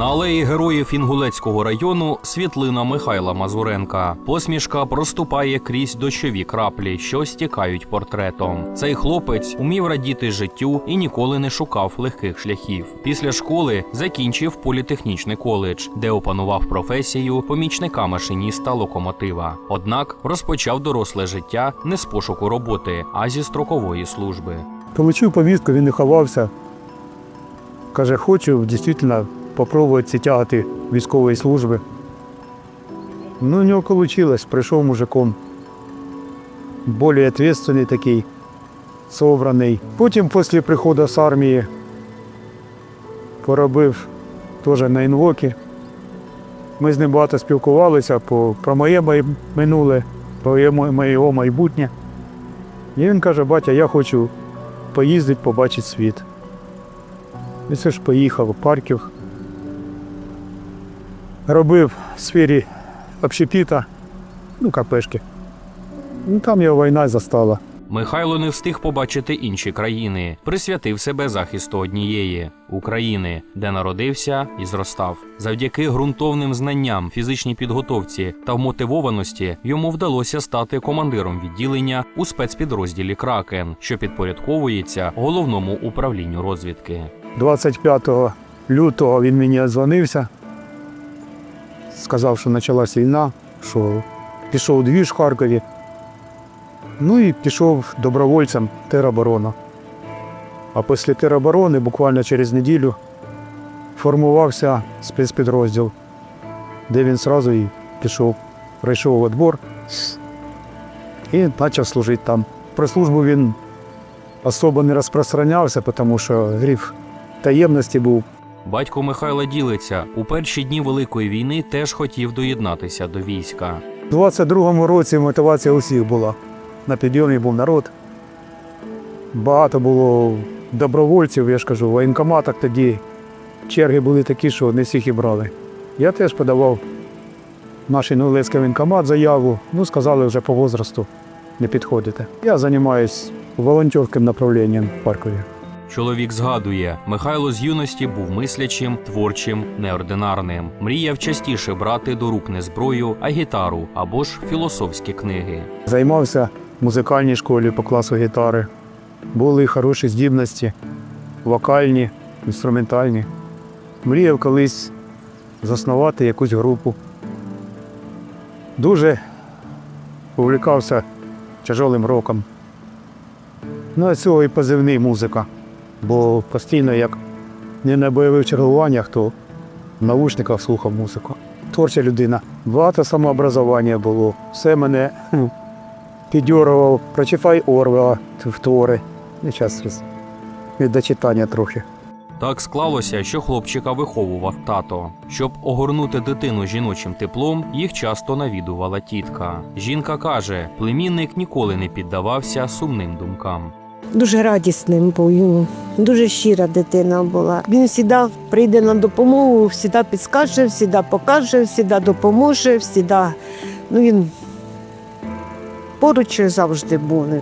На алеї героїв Інгулецького району світлина Михайла Мазуренка. Посмішка проступає крізь дощові краплі, що стікають портретом. Цей хлопець умів радіти життю і ніколи не шукав легких шляхів. Після школи закінчив політехнічний коледж, де опанував професію помічника машиніста локомотива. Однак розпочав доросле життя не з пошуку роботи, а зі строкової служби. Получив повістку, він не ховався. Каже, хочу дійсно спробувати тягати військової служби. Ну, у нього вийшло, прийшов мужиком. Більш відповідальний такий, собраний. Потім після приходу з армії поробив теж на інвокі. Ми з ним багато спілкувалися про моє минуле, про моє, майбутнє. І він каже, батя, я хочу поїздити, побачити світ. І це ж поїхав у Парків. Робив в сфері общепіта, ну, капешки. Ну, там його війна застала. Михайло не встиг побачити інші країни, присвятив себе захисту однієї України, де народився і зростав. Завдяки ґрунтовним знанням, фізичній підготовці та вмотивованості йому вдалося стати командиром відділення у спецпідрозділі Кракен, що підпорядковується головному управлінню розвідки. 25 лютого він мені дзвонився, сказав, що почалась війна, що пішов двіж в Харкові. Ну і пішов добровольцем в тероборону. А після тероборони буквально через неділю формувався спецпідрозділ, де він одразу і пішов, пройшов відбор і почав служити там. Про службу він особо не розпространявся, тому що гриф таємності був. Батько Михайла ділиться у перші дні Великої війни теж хотів доєднатися до війська. У 22-му році мотивація усіх була. На підйомі був народ. Багато було добровольців, я ж кажу, в воєнкоматах тоді черги були такі, що не всіх і брали. Я теж подавав наш Інгулецький воєнкомат заяву, ну сказали вже по возрасту не підходите. Я займаюся волонтерським направленням в Харкові. Чоловік згадує, Михайло з юності був мислячим, творчим, неординарним. Мріяв частіше брати до рук не зброю, а гітару або ж філософські книги. Займався в музикальній школі по класу гітари. Були хороші здібності, вокальні, інструментальні. Мріяв колись заснувати якусь групу. Дуже увлікався тяжолим роком. Ну, а цього і позивний музика. Бо постійно, як не на бойових чергуваннях, то в наушниках слухав музику. Творча людина. Багато самообразування було. Все мене хм, піддьорував, прочитай Орвела, т- твори. І час від дочитання трохи. Так склалося, що хлопчика виховував тато. Щоб огорнути дитину жіночим теплом, їх часто навідувала тітка. Жінка каже, племінник ніколи не піддавався сумним думкам. Дуже радісним був, дуже щира дитина була. Він завжди прийде на допомогу, завжди підскаже, завжди покаже, завжди допоможе, завжди. Ну, він поруч завжди буде.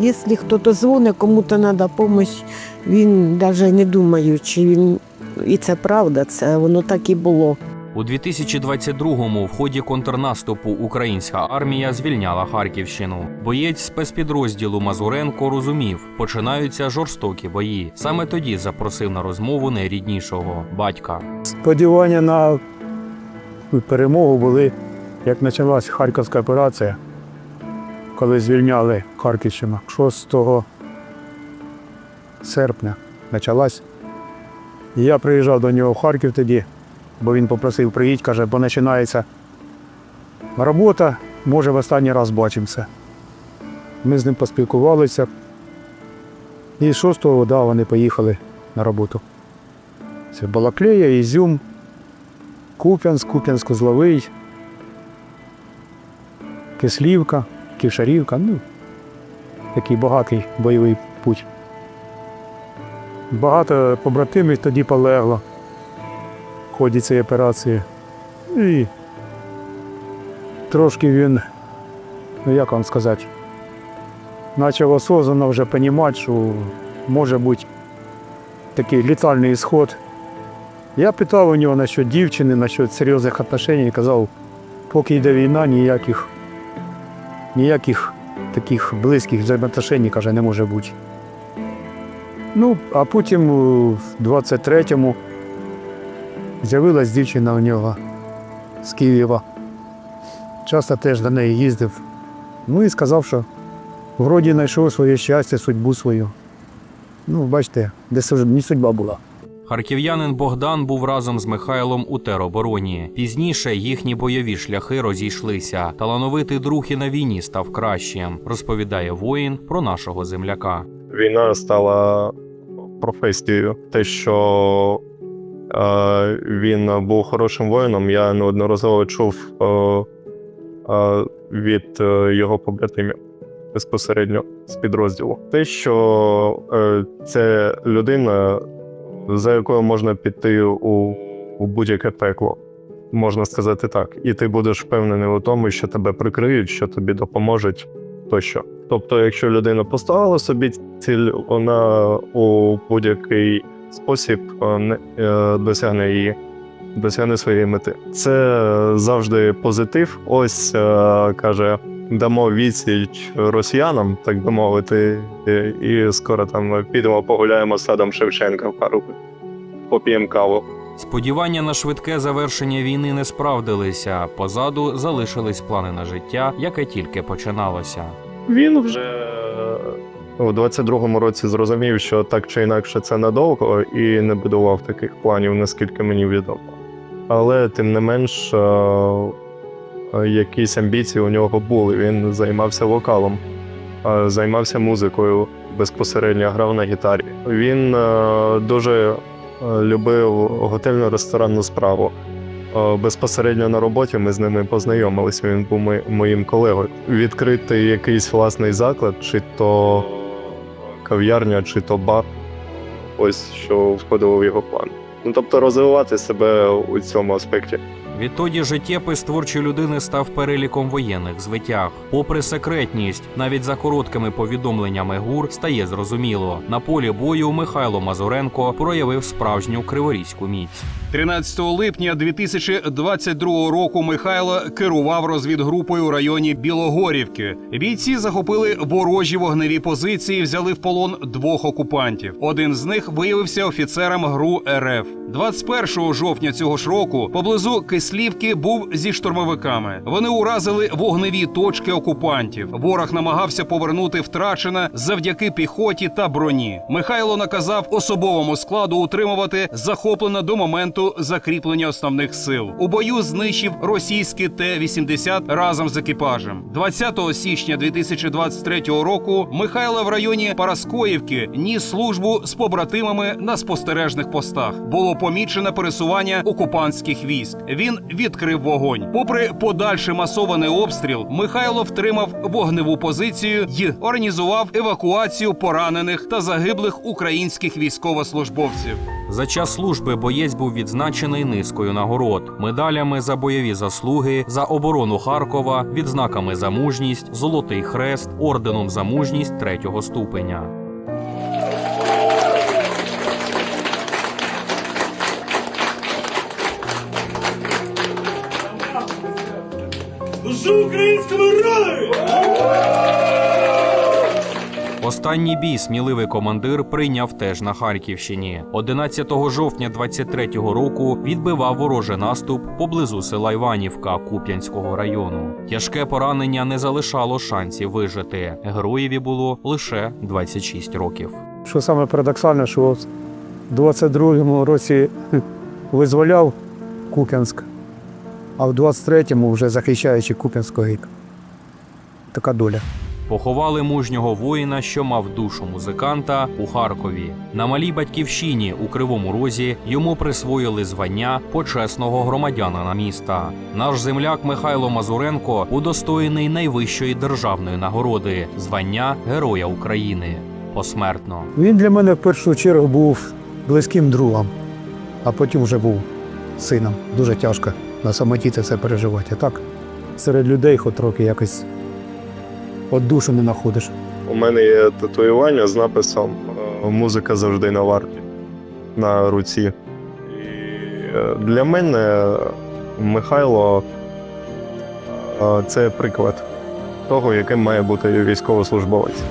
Якщо хтось дзвонить, кому-то треба допомога, він навіть не думаючи, він і це правда, це воно так і було. У 2022-му в ході контрнаступу українська армія звільняла Харківщину. Боєць спецпідрозділу Мазуренко розумів, починаються жорстокі бої. Саме тоді запросив на розмову найріднішого батька. Сподівання на перемогу були, як почалась Харківська операція, коли звільняли Харківщину. 6 серпня почалась. Я приїжджав до нього в Харків тоді, бо він попросив приїдь, каже, бо починається робота, може в останній раз бачимося. Ми з ним поспілкувалися. І 6-го да, вони поїхали на роботу. Це Балаклея, Ізюм, Куп'янськ, Куп'янськ-Козловий, Кислівка, Ківшарівка. Ну, такий багатий бойовий путь. Багато побратимів тоді полегло ході цієї операції. І трошки він, ну як вам сказати, почав осознанно вже розуміти, що може бути такий літальний ісход Я питав у нього насчет дівчини, насчет серйозних отношень і казав, поки йде війна, ніяких, ніяких таких близьких взаємоотношень, каже, не може бути. Ну, а потім у 23-му з'явилась дівчина у нього з Києва. Часто теж до неї їздив. Ну і сказав, що вроді знайшов своє щастя, судьбу свою. Ну, бачите, де не судьба була. Харків'янин Богдан був разом з Михайлом у теробороні. Пізніше їхні бойові шляхи розійшлися. Талановитий друг і на війні став кращим, розповідає воїн про нашого земляка. війна стала професією. Те, що він був хорошим воїном, я неодноразово чув від е, його побратимів безпосередньо з підрозділу. Те, що е, це людина, за якою можна піти у, у будь-яке пекло. Можна сказати так, і ти будеш впевнений у тому, що тебе прикриють, що тобі допоможуть тощо. Тобто, якщо людина поставила собі ціль, вона у будь-який спосіб е, не- е, досягне її, досягне своєї мети. Це завжди позитив. Ось е, каже, дамо відсіч росіянам, так би мовити, е, і скоро там підемо погуляємо з садом Шевченка в пару, поп'ємо каву. Сподівання на швидке завершення війни не справдилися. Позаду залишились плани на життя, яке тільки починалося. Він вже е, у 22-му році зрозумів, що так чи інакше це надовго, і не будував таких планів, наскільки мені відомо. Але тим не менш, е, якісь амбіції у нього були. Він займався вокалом, е, займався музикою, безпосередньо грав на гітарі. Він е, дуже любив готельно-ресторанну справу. Безпосередньо на роботі ми з ними познайомилися. Він був моїм колегою. Відкрити якийсь власний заклад, чи то кав'ярня, чи то бар. Ось що входило в його план. Ну тобто розвивати себе у цьому аспекті. Відтоді життєпис творчої людини став переліком воєнних звитяг. Попри секретність, навіть за короткими повідомленнями гур стає зрозуміло. На полі бою Михайло Мазуренко проявив справжню криворізьку міць. 13 липня 2022 року Михайло керував розвідгрупою у районі Білогорівки. Бійці захопили ворожі вогневі позиції, взяли в полон двох окупантів. Один з них виявився офіцером ГРУ РФ. 21 жовтня цього ж року поблизу Кислівки був зі штурмовиками. Вони уразили вогневі точки окупантів. Ворог намагався повернути втрачене завдяки піхоті та броні. Михайло наказав особовому складу утримувати захоплене до моменту закріплення основних сил. У бою знищив російський Т-80 разом з екіпажем. 20 січня 2023 року Михайло в районі Параскоївки ніс службу з побратимами на спостережних постах. Було помічено пересування окупантських військ. Він відкрив вогонь. Попри подальший масований обстріл, Михайло втримав вогневу позицію й організував евакуацію поранених та загиблих українських військовослужбовців. За час служби боєць був відзначений низкою нагород, медалями за бойові заслуги, за оборону Харкова, відзнаками за мужність, Золотий Хрест, орденом за мужність третього ступеня. Українському народу! Останній бій сміливий командир прийняв теж на Харківщині. 11 жовтня 23-го року відбивав ворожий наступ поблизу села Іванівка Куп'янського району. Тяжке поранення не залишало шансів вижити. Героєві було лише 26 років. Що саме парадоксальне, що в 22-му році визволяв Куп'янськ, а в 23-му вже захищаючи Куп'янського гік. Така доля. Поховали мужнього воїна, що мав душу музиканта у Харкові. На малій батьківщині у Кривому Розі йому присвоїли звання почесного громадянина міста. Наш земляк Михайло Мазуренко удостоєний найвищої державної нагороди звання Героя України. Посмертно. Він для мене в першу чергу був близьким другом, а потім вже був сином. Дуже тяжко на самоті це все переживати. А так, серед людей хоч трохи якось от душу не знаходиш. У мене є татуювання з написом е, Музика завжди на варті на руці. І е, для мене Михайло е, це приклад того, яким має бути військовослужбовець.